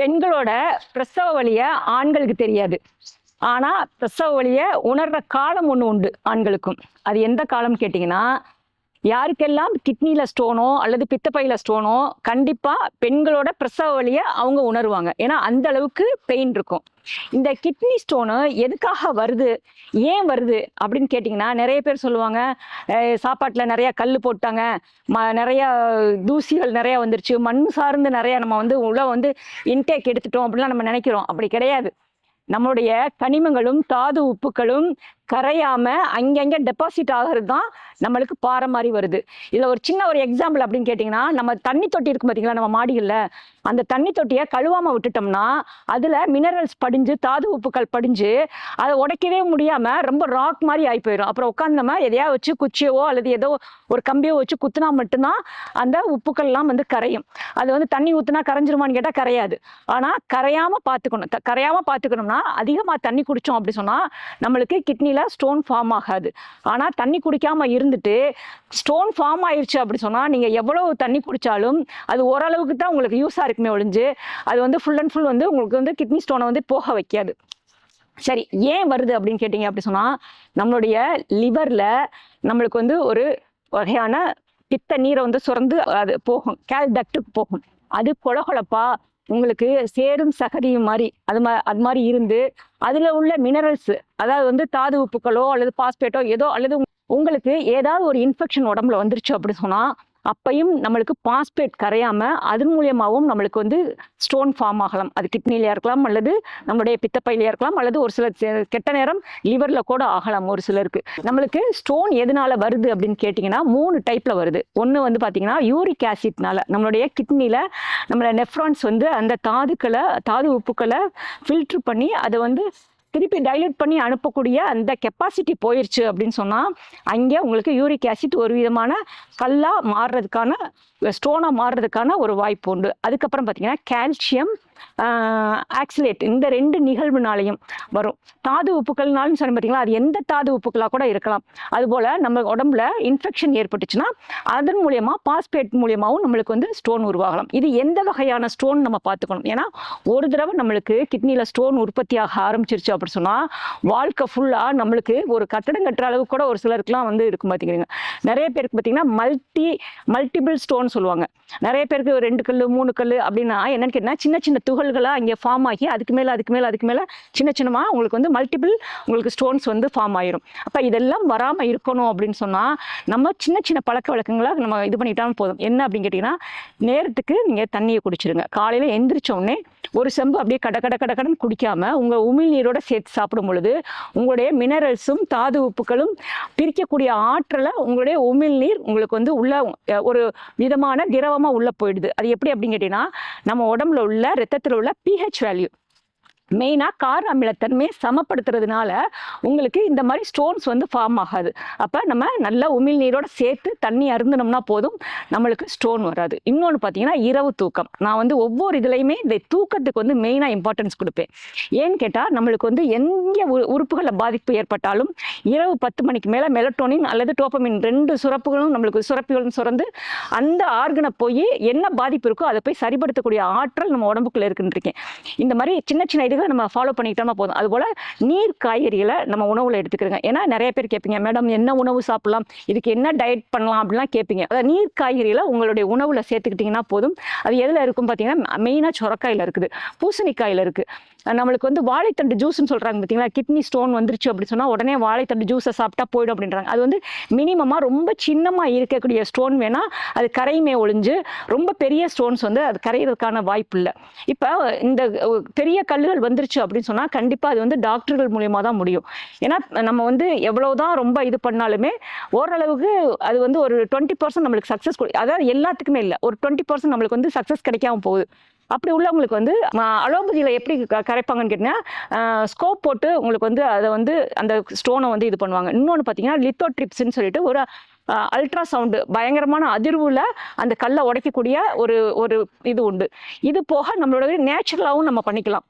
பெண்களோட பிரசவ வழியை ஆண்களுக்கு தெரியாது. ஆனா பிரசவ வழியை உணர்ற காலம் ஒன்று உண்டு ஆண்களுக்கும். அது எந்த காலம் கேட்டிங்கன்னா யாருக்கெல்லாம் கிட்னியில் ஸ்டோனோ அல்லது பித்தப்பையில் ஸ்டோனோ கண்டிப்பாக பெண்களோட பிரசவ வழியை அவங்க உணருவாங்க. ஏன்னா அந்த அளவுக்கு பெயின் இருக்கும். இந்த கிட்னி ஸ்டோனு எதுக்காக வருது? ஏன் வருது? அப்படின்னு கேட்டிங்கன்னா நிறைய பேர் சொல்லுவாங்க சாப்பாட்டில் நிறையா கல் போட்டாங்க. ம நிறையா தூசிகள் நிறையா வந்துருச்சு. மண் சார்ந்து நிறையா நம்ம வந்து உள்ள வந்து இன்டேக் எடுத்துட்டோம் அப்படிலாம் நம்ம நினைக்கிறோம். அப்படி கிடையாது. நம்மளுடைய கனிமங்களும் தாது உப்புக்களும் கரையாம அங்கங்க டெபாசிட் ஆகிறது தான் நம்மளுக்கு பாறை மாதிரி வருது. இதுல ஒரு சின்ன ஒரு எக்ஸாம்பிள் அப்படின்னு கேட்டிங்கன்னா நம்ம தண்ணி தொட்டி இருக்கும் பார்த்தீங்களா நம்ம மாடிகளில்? அந்த தண்ணி தொட்டியை கழுவாம விட்டுட்டோம்னா அதுல மினரல்ஸ் படிஞ்சு தாது உப்புக்கள் படிஞ்சு அதை உடைக்கவே முடியாம ரொம்ப ராக் மாதிரி ஆகி போயிடும். அப்புறம் உட்காந்து நம்ம எதையா வச்சு குச்சியவோ அல்லது ஏதோ ஒரு கம்பியோ வச்சு குத்துனா மட்டும்தான் அந்த உப்புக்கள்லாம் வந்து கரையும். அது வந்து தண்ணி ஊத்துனா கரைஞ்சிருமான்னு கேட்டால் கரையாது. ஆனால் கரையாம பார்த்துக்கணும் த- கரையாம பார்த்துக்கணும்னா அதிகமாக தண்ணி குடிச்சோம் அப்படி சொன்னா நம்மளுக்கு கிட்னியில் ஸ்டோன் ஃபார்ம் ஆகாது. ஆனால் தண்ணி குடிக்காமல் இருந்துட்டு ஸ்டோன் ஃபார்ம் ஆயிடுச்சு அப்படி சொன்னால் நீங்கள் எவ்வளோ தண்ணி குடித்தாலும் அது ஓரளவுக்கு தான் உங்களுக்கு யூஸாக இருக்குமே ஒழிஞ்சு அது வந்து ஃபுல் அண்ட் ஃபுல் வந்து உங்களுக்கு வந்து கிட்னி ஸ்டோனை வந்து போக வைக்காது. சரி ஏன் வருது அப்படின்னு கேட்டிங்க அப்படி சொன்னால் நம்மளுடைய லிவரில் நம்மளுக்கு வந்து ஒரு வகையான பித்த நீரை வந்து சுரந்து அது போகும் கேல் டக்டுக்கு போகும். அது கொழகொழப்பா உங்களுக்கு சேரும் சகதியும் மாதிரி அது மா அது மாதிரி இருந்து அதில் உள்ள மினரல்ஸ் அதாவது வந்து தாது உப்புக்களோ அல்லது பாஸ்பேட்டோ ஏதோ அல்லது உங்களுக்கு ஏதாவது ஒரு இன்ஃபெக்ஷன் உடம்புல வந்துருச்சு அப்படி சொன்னால் அப்பையும் நம்மளுக்கு பாஸ்பேட் கரையாமல் அதன் மூலியமாகவும் நம்மளுக்கு வந்து ஸ்டோன் ஃபார்ம் ஆகலாம். அது கிட்னிலையாக இருக்கலாம் அல்லது நம்மளுடைய பித்தப்பையிலையாக இருக்கலாம் அல்லது ஒரு சில கெட்ட நேரம் லிவரில் கூட ஆகலாம் ஒரு சிலருக்கு. நம்மளுக்கு ஸ்டோன் எதனால வருது அப்படின்னு கேட்டிங்கன்னா மூணு டைப்பில் வருது. ஒன்று வந்து பார்த்தீங்கன்னா யூரிக் ஆசிட்னால நம்மளுடைய கிட்னியில் நம்மள நெஃப்ரான்ஸ் வந்து அந்த தாதுக்களை தாது உப்புக்களை ஃபில்ட்ரு பண்ணி அதை வந்து திருப்பி டைல்யூட் பண்ணி அனுப்பக்கூடிய அந்த கெப்பாசிட்டி போயிடுச்சு அப்படின்னு சொன்னால் அங்கே உங்களுக்கு யூரிக் ஆசிட் ஒரு விதமான கல்லாக மாறுறதுக்கான ஸ்டோனாக மாறுறதுக்கான ஒரு வாய்ப்பு உண்டு. அதுக்கப்புறம் பார்த்தீங்கன்னா கால்சியம் ஆக்சிலேட் இந்த ரெண்டு நிகழ்வுனாலையும் வரும். தாது உப்புக்கள்னாலும் சொன்ன பார்த்தீங்களா அது எந்த தாது உப்புக்களாக கூட இருக்கலாம். அதுபோல் நம்ம உடம்புல இன்ஃபெக்ஷன் ஏற்பட்டுச்சுன்னா அதன் மூலியமாக பாஸ்பேட் மூலியமாகவும் நம்மளுக்கு வந்து ஸ்டோன் உருவாகலாம். இது எந்த வகையான ஸ்டோன் நம்ம பார்த்துக்கணும்? ஏன்னா ஒரு தடவை நம்மளுக்கு கிட்னியில் ஸ்டோன் உற்பத்தியாக ஆரம்பிச்சிருச்சு அப்படின்னு சொன்னால் வாழ்க்கை ஃபுல்லாக நம்மளுக்கு ஒரு கட்டடம் கட்டுற அளவுக்கு கூட ஒரு சிலருக்குலாம் வந்து இருக்கும் பார்த்துக்கிறீங்க நிறைய பேருக்கு பார்த்தீங்கன்னா மல்டி மல்டிபிள் ஸ்டோன் சொல்லுவாங்க. நிறைய பேருக்கு ரெண்டு கல் மூணு கல் அப்படின்னா என்னன்னு கேட்டால் சின்ன சின்ன துகள்களாக அங்கே ஃபார்ம் ஆகி அதுக்கு மேலே அதுக்கு மேலே அதுக்கு மேலே சின்ன சின்னமாக உங்களுக்கு வந்து மல்டிபிள் உங்களுக்கு ஸ்டோன்ஸ் வந்து ஃபார்ம் ஆயிரும். அப்போ இதெல்லாம் வராமல் இருக்கணும் அப்படின்னு சொன்னால் நம்ம சின்ன சின்ன பழக்க வழக்கங்களை நம்ம இது பண்ணிட்டாலும் போதும். என்ன அப்படின்னு கேட்டிங்கன்னா நேரத்துக்கு நீங்கள் தண்ணியை குடிச்சிருங்க. காலையில் எந்திரிச்சோடனே ஒரு செம்பு அப்படியே கட கட கட கடன் குடிக்காமல் உங்கள் உமிழ்நீரோட சேர்த்து சாப்பிடும் பொழுது உங்களுடைய மினரல்ஸும் தாது உப்புகளும் பிரிக்கக்கூடிய ஆற்றலை உங்களுடைய உமிழ் நீர் உங்களுக்கு வந்து உள்ள ஒரு விதமான திரவமாக உள்ளே போயிடுது. அது எப்படி அப்படின்னு கேட்டிங்கன்னா நம்ம உடம்புல உள்ள ரத்தத்தில் உள்ள பிஹெச் வேல்யூ மெயினாக கார அமிலத்தன்மையை சமப்படுத்துறதுனால உங்களுக்கு இந்த மாதிரி ஸ்டோன்ஸ் வந்து ஃபார்ம் ஆகாது. அப்போ நம்ம நல்ல உமிழ் நீரோட சேர்த்து தண்ணி அருந்தினோம்னா போதும் நம்மளுக்கு ஸ்டோன் வராது. இன்னொன்று பார்த்தீங்கன்னா இரவு தூக்கம். நான் வந்து ஒவ்வொரு இதுலையுமே இந்த தூக்கத்துக்கு வந்து மெயினாக இம்பார்ட்டன்ஸ் கொடுப்பேன். ஏன்னு கேட்டால் நம்மளுக்கு வந்து எங்கே உறுப்புகளில் பாதிப்பு ஏற்பட்டாலும் இரவு பத்து மணிக்கு மேலே மெலட்டோனின் அல்லது டோப்பமின் ரெண்டு சுரப்புகளும் நம்மளுக்கு சுரப்புகளும் சுரந்து அந்த ஆர்கனை போய் என்ன பாதிப்பு இருக்கோ அதை போய் சரிப்படுத்தக்கூடிய ஆற்றல் நம்ம உடம்புக்குள்ளே இருக்குன்னு இருக்கேன் இந்த மாதிரி சின்ன சின்ன இதுகள் நம்ம ஃபாலோ பண்ணிக்கிட்டோம்னா போதும். அதுபோல் நீர் காய்கறிகளை நம்ம உணவில் எடுத்துக்கிறோங்க. ஏன்னா நிறைய பேர் கேட்பீங்க மேடம் என்ன உணவு சாப்பிடலாம்? இதுக்கு என்ன டயட் பண்ணலாம்? அப்படிலாம் கேட்பீங்க. அதாவது நீர் காய்கறிகளை உங்களுடைய உணவில் சேர்த்துக்கிட்டிங்கன்னா போதும். அது எதில் இருக்கும் பார்த்தீங்கன்னா மெயினாக சொரக்காயில் இருக்குது. பூசணிக்காயில் இருக்குது நம்மளுக்கு வந்து வாழைத்தண்டு ஜூஸ்னு சொல்கிறாங்க பார்த்தீங்களா கிட்னி ஸ்டோன் வந்துருச்சு அப்படி சொன்னால் உடனே வாழைத்தண்டு ஜூஸை சாப்பிட்டா போயிடும் அப்படின்றாங்க. அது வந்து மினிமமாக ரொம்ப சின்னமாக இருக்கக்கூடிய ஸ்டோன் வேணால் அது கரையுமே ஒழிஞ்சு ரொம்ப பெரிய ஸ்டோன்ஸ் வந்து அது கரையிறதுக்கான வாய்ப்பு இல்லை. இப்போ இந்த பெரிய கல்லுகள் வந்துருச்சு அப்படின்னு சொன்னால் கண்டிப்பாக அது வந்து டாக்டர்கள் மூலியமாக தான் முடியும். ஏன்னா நம்ம வந்து எவ்வளவுதான் ரொம்ப இது பண்ணாலுமே ஓரளவுக்கு அது வந்து ஒரு டுவெண்ட்டி பர்சன்ட் நம்மளுக்கு சக்ஸஸ் அதாவது எல்லாத்துக்குமே இல்லை ஒரு டுவெண்ட்டி பர்சன்ட் நம்மளுக்கு வந்து சக்ஸஸ் கிடைக்காம போகுது. அப்படி உள்ளவங்களுக்கு வந்து அலோபதியில் எப்படி க- கரைப்பாங்கன்னு கேட்டிங்கன்னா ஸ்கோப் போட்டு உங்களுக்கு வந்து அதை வந்து அந்த ஸ்டோனை வந்து இது பண்ணுவாங்க. இன்னொன்று பார்த்தீங்கன்னா லித்தோ ட்ரிப்ஸ்ன்னு சொல்லிட்டு ஒரு அல்ட்ரா சவுண்டு பயங்கரமான அதிர்வுல அந்த கல்லை உடைக்கக்கூடிய ஒரு ஒரு இது உண்டு. இது போக நம்மளோட நேச்சுரலாகவும் நம்ம பண்ணிக்கலாம்.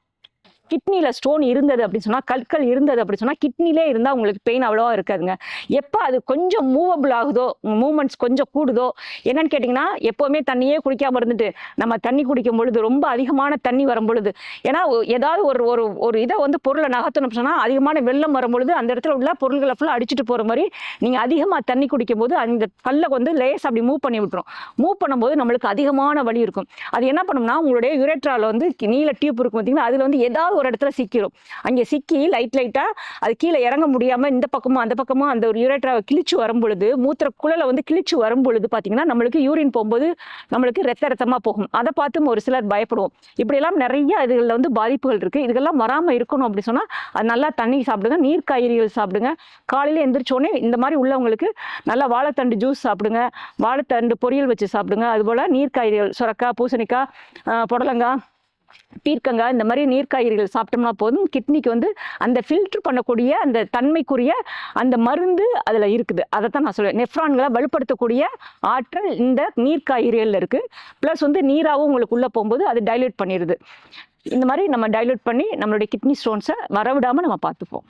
கிட்னியில் ஸ்டோன் இருந்தது அப்படின்னு சொன்னால் கற்கள் இருந்தது அப்படின்னு சொன்னால் கிட்னிலே இருந்தால் உங்களுக்கு பெயின் அவ்வளோவா இருக்காதுங்க. எப்போ அது கொஞ்சம் மூவபிள் ஆகுதோ மூமெண்ட்ஸ் கொஞ்சம் கூடுதோ என்னன்னு கேட்டிங்கன்னா எப்போவுமே தண்ணியே குடிக்காமல் இருந்துட்டு நம்ம தண்ணி குடிக்கும் பொழுது ரொம்ப அதிகமான தண்ணி வரும் பொழுது ஏன்னா ஏதாவது ஒரு ஒரு ஒரு இதை வந்து பொருளை நகர்த்தணும் சொன்னால் அதிகமான வெள்ளம் வரும் பொழுது அந்த இடத்துல உள்ள பொருள்களை ஃபுல்லாக அடிச்சுட்டு போகிற மாதிரி நீங்கள் அதிகமாக தண்ணி குடிக்கும் போது அந்த கல்லை வந்து லேஸ் அப்படி மூவ் பண்ணி விட்டுரும். மூவ் பண்ணும்போது நம்மளுக்கு அதிகமான வலி இருக்கும். அது என்ன பண்ணும்னா உங்களுடைய யுரேட்ராவில் வந்து நீல டியூப் இருக்கும் பார்த்தீங்கன்னா அதில் வந்து ஏதாவது ஒரு இடத்துல சிக்கிடும் அங்கே சிக்கி லைட் லைட்டாக அது கீழே இறங்க முடியாமல் இந்த பக்கமும் அந்த பக்கமும் அந்த ஒரு யுரேட்ராவை கிழிச்சு வரும் பொழுது மூத்திர குழலை வந்து கிழிச்சு வரும் பொழுது பார்த்தீங்கன்னா நம்மளுக்கு யூரின் போகும்போது நம்மளுக்கு ரத்த ரத்தமாக போகும். அதை பார்த்தும் ஒரு சிலர் பயப்படுவோம். இப்படியெல்லாம் நிறைய இதுகளில் வந்து பாதிப்புகள் இருக்குது இதுக்கெல்லாம் வராமல் இருக்கணும் அப்படி சொன்னால் அது நல்லா தண்ணி சாப்பிடுங்க நீர் காய்கறிகள் சாப்பிடுங்க. காலையில் எந்திரிச்சோடனே இந்த மாதிரி உள்ளவங்களுக்கு நல்லா வாழைத்தண்டு ஜூஸ் சாப்பிடுங்க வாழைத்தண்டு பொரியல் வச்சு சாப்பிடுங்க. அதுபோல் நீர் காய்கறிகள் சுரக்காய் பூசணிக்காய் புடலங்காய் பீர்க்கங்காய் இந்த மாதிரி நீர்க்காய்கறிகள் சாப்பிட்டோம்னா போதும். கிட்னிக்கு வந்து அந்த ஃபில்டர் பண்ணக்கூடிய அந்த தன்மைக்குரிய அந்த மருந்து அதில் இருக்குது. அதை தான் நான் சொல்லுவேன் நெஃப்ரான்களை வலுப்படுத்தக்கூடிய ஆற்றல் இந்த நீர்க்காய்கறிகளில் இருக்குது ப்ளஸ் வந்து நீராகவும் உங்களுக்கு உள்ளே போகும்போது அது டைல்யூட் பண்ணிடுது இந்த மாதிரி நம்ம டைல்யூட் பண்ணி நம்மளுடைய கிட்னி ஸ்டோன்ஸை வரவிடாமல் நம்ம பார்த்துப்போம்.